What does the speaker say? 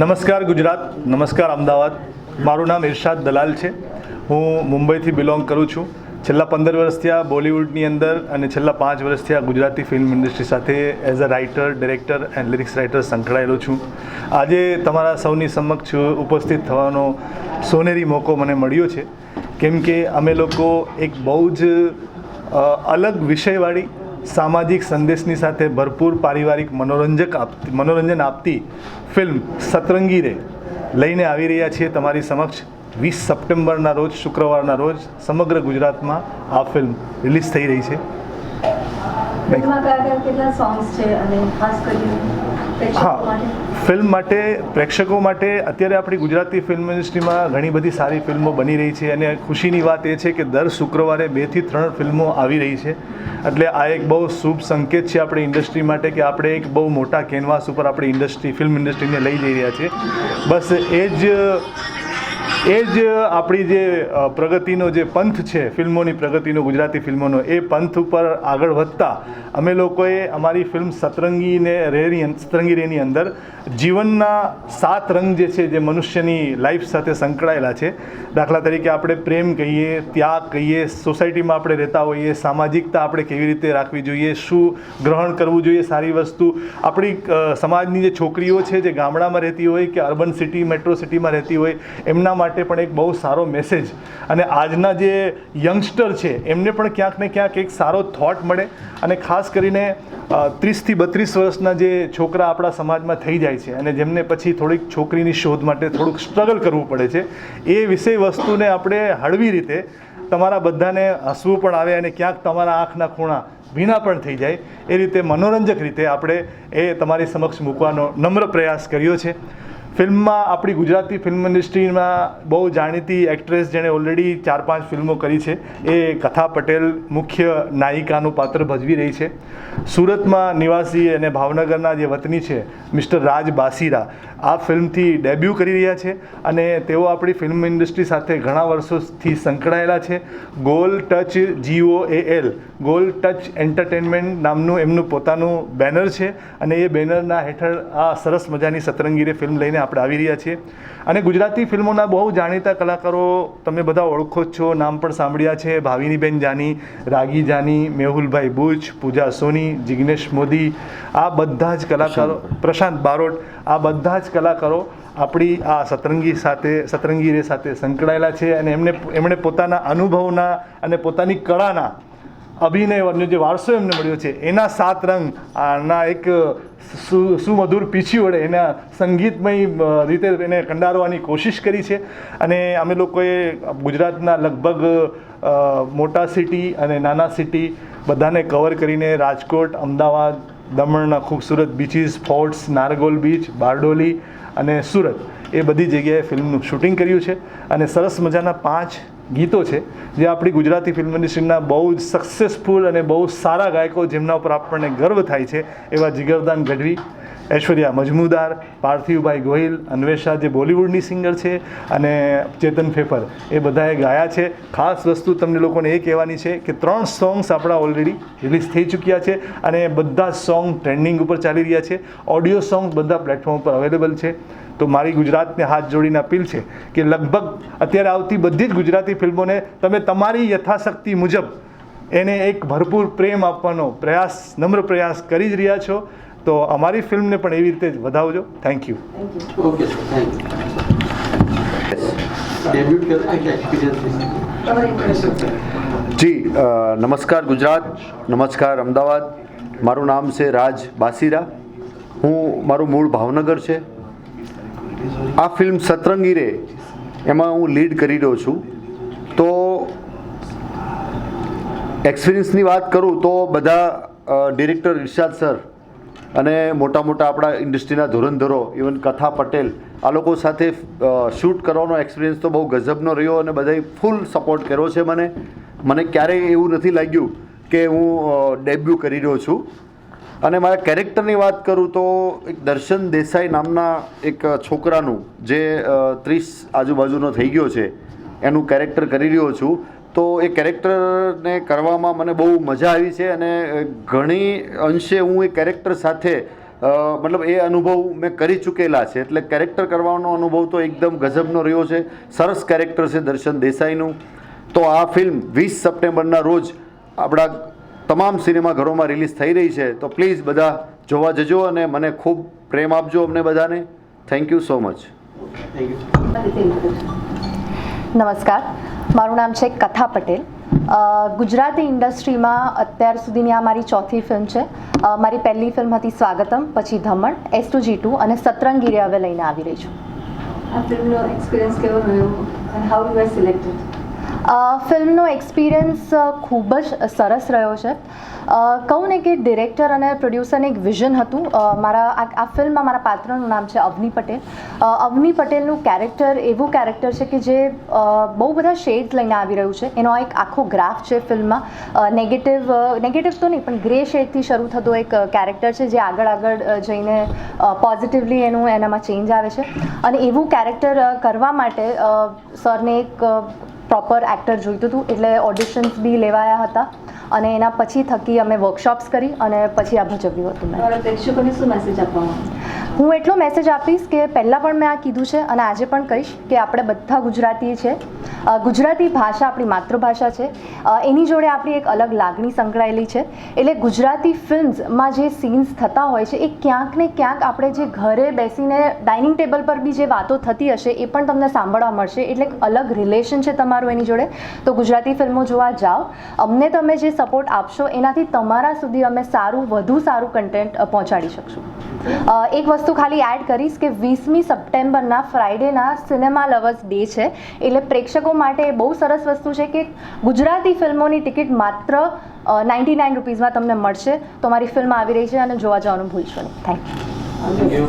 નમસ્કાર ગુજરાત, નમસ્કાર અમદાવાદ. મારું નામ ઇરશાદ દલાલ છે. હું મુંબઈથી બિલોંગ કરું છું. છેલ્લા પંદર વર્ષથી આ બોલિવૂડની અંદર અને છેલ્લા પાંચ વર્ષથી આ ગુજરાતી ફિલ્મ ઇન્ડસ્ટ્રી સાથે as a writer director and lyrics writer સંકળાયેલો છું. આજે તમારા સૌની સમક્ષ ઉપસ્થિત થવાનો સોનેરી મોકો મને મળ્યો છે. કેમ કે અમે લોકો એક બહુ જ અલગ વિષયવાળી સામાજિક સંદેશની સાથે ભરપૂર પારિવારિક મનોરંજક આપતી મનોરંજન આપતી ફિલ્મ સતરંગી રે લઈને આવી રહ્યા છીએ તમારી સમક્ષ. વીસ સપ્ટેમ્બરના રોજ શુક્રવારના રોજ સમગ્ર ગુજરાતમાં આ ફિલ્મ રિલીઝ થઈ રહી છે. ફિલ્મમાં કયા કયા કેટલા સોંગ્સ છે અને ખાસ કરીને પ્રેક્ષકો હા ફિલ્મ માટે, પ્રેક્ષકો માટે અત્યારે આપણી ગુજરાતી ફિલ્મ ઇન્ડસ્ટ્રીમાં ઘણી બધી સારી ફિલ્મો બની રહી છે અને ખુશીની વાત એ છે કે દર શુક્રવારે બેથી ત્રણ ફિલ્મો આવી રહી છે. એટલે આ એક બહુ શુભ સંકેત છે આપણી ઇન્ડસ્ટ્રી માટે કે આપણે એક બહુ મોટા કેનવાસ ઉપર આપણી ઇન્ડસ્ટ્રી, ફિલ્મ ઇન્ડસ્ટ્રીને લઈ જઈ રહ્યા છીએ. બસ એ જ એ જ આપણી જે પ્રગતિનો જે પંથ છે, ફિલ્મોની પ્રગતિનો, ગુજરાતી ફિલ્મોનો, એ પંથ ઉપર આગળ વધતા અમે લોકોએ અમારી ફિલ્મ સતરંગીને રેની, સતરંગી રેની અંદર જીવનના સાત રંગ જે છે, જે મનુષ્યની લાઈફ સાથે સંકળાયેલા છે. દાખલા તરીકે આપણે પ્રેમ કહીએ, ત્યાગ કહીએ સોસાયટીમાં આપણે રહેતા હોઈએ, સામાજિકતા આપણે કેવી રીતે રાખવી જોઈએ, શું ગ્રહણ કરવું જોઈએ સારી વસ્તુ. આપણી સમાજની જે છોકરીઓ છે, જે ગામડામાં રહેતી હોય કે અર્બન સિટી મેટ્રો સિટીમાં રહેતી હોય, એમના માટે પણ એક બહુ સારો મેસેજ અને આજના જે યંગસ્ટર છે, એમને પણ ક્યાંક ને ક્યાંક એક સારો થોટ મળે. અને ખાસ કરીને ત્રીસથી બત્રીસ વર્ષના જે છોકરા આપણા સમાજમાં થઈ જાય છે અને જેમને પછી થોડીક છોકરીની શોધ માટે થોડુંક સ્ટ્રગલ કરવું પડે છે, એ વિષય વસ્તુને આપણે હળવી રીતે તમારા બધાને હસવું પણ આવે અને ક્યાંક તમારા આંખના ખૂણા ભીના પણ થઈ જાય, એ રીતે મનોરંજક રીતે આપણે એ તમારી સમક્ષ મૂકવાનો નમ્ર પ્રયાસ કર્યો છે. ફિલ્મમાં આપણી ગુજરાતી ફિલ્મ ઇન્ડસ્ટ્રીમાં બહુ જાણીતી એક્ટ્રેસ જેણે ઓલરેડી ચાર પાંચ ફિલ્મો કરી છે. એ કથા પટેલ મુખ્ય નાયિકાનું પાત્ર ભજવી રહી છે. સુરતમાં નિવાસી અને ભાવનગરના જે વતની છે, મિસ્ટર રાજ બાસીરા, આ ફિલ્મથી ડેબ્યુ કરી રહ્યા છે અને તેઓ આપણી ફિલ્મ ઇન્ડસ્ટ્રી સાથે ઘણા વર્ષોથી સંકળાયેલા છે. Goal touch G O A L goal touch entertainment નામનું એમનું પોતાનું બેનર છે અને એ બેનરના હેઠળ આ સરસ મજાની સતરંગીરે ફિલ્મ લઈને આપણે આવી રહ્યા છીએ. અને ગુજરાતી ફિલ્મોના બહુ જાણીતા કલાકારો તમે બધા ઓળખો જ છો નામ પણ સાંભળ્યા છે. ભાવિનીબેન જાની રાગી જાની મેહુલભાઈ બુચ પૂજા સોની જિગ્નેશ મોદી આ બધા જ કલાકારો પ્રશાંત બારોટ. આ બધા જ કલાકારો આપણી આ સતરંગી સાથે સતરંગી રે સાથે સંકળાયેલા છે અને એમને એમણે પોતાના અનુભવના અને પોતાની કળાના અભિનયનો જે વારસો એમને મળ્યો છે, એના સાત રંગ, આના એક સુમધુર પીછી વડે એના સંગીતમય રીતે એને કંડારવાની કોશિશ કરી છે. અને અમે લોકોએ ગુજરાતના લગભગ મોટા સિટી અને નાના સિટી બધાને કવર કરીને રાજકોટ, અમદાવાદ, દમણના ખૂબસૂરત beaches, forts, Nargol beach, Bardoli અને સુરત એ બધી જગ્યાએ ફિલ્મનું શૂટિંગ કર્યું છે. અને સરસ મજાના પાંચ ગીતો છે, જે આપણી ગુજરાતી ફિલ્મ ઇન્ડસ્ટ્રીના બહુ જ સક્સેસફુલ અને બહુ સારા ગાયકો જેમના ઉપર આપણને ગર્વ થાય છે, એવા જીગરદાન ગઢવી ઐશ્વર્યા મજમુદાર, પાર્થિવભાઈ ગોહિલ, અન્વેષા જે બોલિવૂડની સિંગર છે અને ચેતન ફેફર, એ બધાએ ગાયા છે. ખાસ વસ્તુ તમને લોકોને એ કહેવાની છે કે ત્રણ સોંગ્સ આપણા ઓલરેડી રિલીઝ થઈ ચૂક્યા છે અને બધા સોંગ ટ્રેન્ડિંગ ઉપર ચાલી રહ્યા છે. ઓડિયો સોંગ બધા પ્લેટફોર્મ પર અવેલેબલ છે. તો મારી ગુજરાતને હાથ જોડીને અપીલ છે કે લગભગ અત્યારે આવતી બધી જ ગુજરાતી ફિલ્મોને તમે તમારી યથાશક્તિ મુજબ એને એક ભરપૂર પ્રેમ આપવાનો પ્રયાસ, નમ્ર પ્રયાસ કરી જ રહ્યા છો. તો અમારી ફિલ્મને પણ એવી રીતે જ વધાવજો. Thank you okay sir thank you debut કરતા કે એક્સપિરિયન્સ તમારી impression. જી નમસ્કાર ગુજરાત નમસ્કાર અમદાવાદ. મારું નામ છે રાજ બાસીરા. હું મારું મૂળ ભાવનગર છે. આ ફિલ્મ સતરંગી રે એમાં હું લીડ કરી રહ્યો છું. તો એક્સપિરિયન્સની વાત કરું તો બધા ડિરેક્ટર ઇરશાદ સર અને મોટા મોટા આપણા ઇન્ડસ્ટ્રીના ધોરણધરો, ઇવન કથા પટેલ, આ લોકો સાથે શૂટ કરવાનો એક્સપિરિયન્સ તો બહુ ગજબનો રહ્યો અને બધાએ ફૂલ સપોર્ટ કર્યો છે મને. મને ક્યારેય એવું નથી લાગ્યું કે હું ડેબ્યુ કરી રહ્યો છું. અને મારા કેરેક્ટરની વાત કરું તો એક દર્શન દેસાઈ નામના એક છોકરાનું, જે ત્રીસ આજુબાજુનો થઈ ગયો છે. એનું કેરેક્ટર કરી રહ્યો છું. તો એ કેરેક્ટરને કરવામાં મને બહુ મજા આવી છે અને ઘણી અંશે હું એ કેરેક્ટર સાથે મતલબ એ અનુભવ મેં કરી ચૂકેલા છે. એટલે કેરેક્ટર કરવાનો અનુભવ તો એકદમ ગજબનો રહ્યો છે. સરસ કેરેક્ટર છે દર્શન દેસાઈનું. તો આ ફિલ્મ વીસ સપ્ટેમ્બરના રોજ આપણા તમામ સિનેમાઘરોમાં રિલીઝ થઈ રહી છે. તો પ્લીઝ બધા જોવા જજો અને મને ખૂબ પ્રેમ આપજો અમને બધાને. Thank you so much. નમસ્કાર. મારું નામ છે કથા પટેલ. ગુજરાતી ઇન્ડસ્ટ્રીમાં અત્યાર સુધીની આ મારી ચોથી ફિલ્મ છે. મારી પહેલી ફિલ્મ હતી સ્વાગતમ પછી Dhamaan S two G two અને સતરંગીરે હવે લઈને આવી રહી છું. આ ફિલ્મનો એક્સપિરિયન્સ કેવો રહ્યો? હાઉ યુ આર સિલેક્ટેડ ફિલ્મનો એક્સપિરિયન્સ ખૂબ જ સરસ રહ્યો છે. કહું ને કે ડિરેક્ટર અને પ્રોડ્યુસરને એક વિઝન હતું. મારા આ ફિલ્મમાં મારા પાત્રનું નામ છે અવની પટેલ. અવની પટેલનું કેરેક્ટર એવું કેરેક્ટર છે કે જે બહુ બધા શેડ્સ લઈને આવી રહ્યું છે. એનો એક આખો ગ્રાફ છે ફિલ્મમાં. નેગેટિવ નેગેટિવ તો નહીં, પણ ગ્રે શેડથી શરૂ થતો એક કેરેક્ટર છે જે આગળ આગળ જઈને પોઝિટિવલી એનું એનામાં ચેન્જ આવે છે. અને એવું કેરેક્ટર કરવા માટે સરને એક પ્રોપર એક્ટર જોઈતું હતું. એટલે ઓડિશન્સ બી લેવાયા હતા. અને એના પછી થકી અમે વર્કશોપ્સ કરી અને પછી આ ભજવ્યું હતું મેં. પ્રેક્ષકોને શું મેસેજ આપવામાં હું એટલો મેસેજ આપીશ કે પહેલાં પણ મેં આ કીધું છે અને આજે પણ કહીશ કે આપણે બધા ગુજરાતી છે ગુજરાતી ભાષા આપણી માતૃભાષા છે. એની જોડે આપણી એક અલગ લાગણી સંકળાયેલી છે. એટલે ગુજરાતી ફિલ્મ્સમાં જે સીન્સ થતા હોય છે, એ ક્યાંક ને ક્યાંક આપણે જે ઘરે બેસીને ડાઇનિંગ ટેબલ પર બી જે વાતો થતી હશે, એ પણ તમને સાંભળવા મળશે. એટલે એક અલગ રિલેશન છે તમારું એની જોડે. તો ગુજરાતી ફિલ્મો જોવા જાઓ. અમને તમે જે સપોર્ટ આપશો, એનાથી તમારા સુધી અમે સારું, વધુ સારું કન્ટેન્ટ પહોંચાડી શકશું. એક વસ્તુ ખાલી એડ કરીશ કે વીસમી સપ્ટેમ્બરના ફ્રાઈડેના સિનેમા લવર્સ ડે છે. એટલે પ્રેક્ષકો માટે બહુ સરસ વસ્તુ છે કે ગુજરાતી ફિલ્મોની ટિકિટ માત્ર નાઇન્ટી નાઇન રૂપીઝમાં તમને મળશે. તો મારી ફિલ્મ આવી રહી છે અને જોવા જવાનું ભૂલશો નહીં. Thank you.